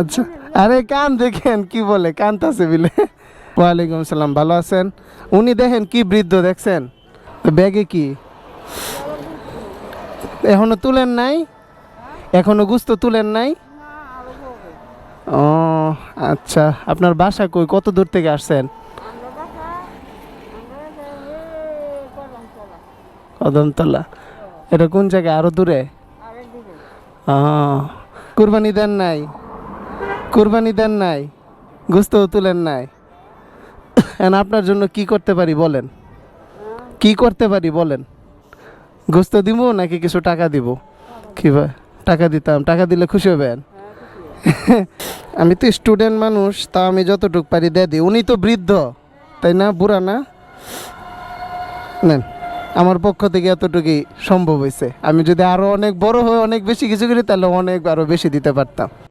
আচ্ছা। আরে কান দেখেন কি বলে? কানতাছে বিলে। ওয়ালাইকুম আসসালাম ভালো আছেন? উনি দেখেন কি বৃদ্ধ দেখছেন? ব্যাগে কি? এখনও তুলেন নাই? এখনও গুস্ত তুলেন নাই? ও আচ্ছা। আপনার বাসা কই? কত দূর থেকে আসছেন? কদমতলা। এটা কোন জায়গায়? আরও দূরে? কুরবানি দেন নাই? কুরবানি দেন নাই, গুস্তও তুলেন নাই। এখন আপনার জন্য কি করতে পারি বলেন? কি করতে পারি বলেন? গোস্ত দিব নাকি কিছু টাকা দিব? কি ভাই টাকা দিতাম, টাকা দিলে খুশি হবেন? আমি তো স্টুডেন্ট মানুষ, তা আমি যতটুকু পারি দিয়ে দিই। উনি তো বৃদ্ধ, তাই না? বুড়া না? নেন, আমার পক্ষ থেকে এতটুকুই সম্ভব হয়েছে। আমি যদি আরও অনেক বড় হয়ে অনেক বেশি কিছু করি, তাহলে অনেক আরও বেশি দিতে পারতাম।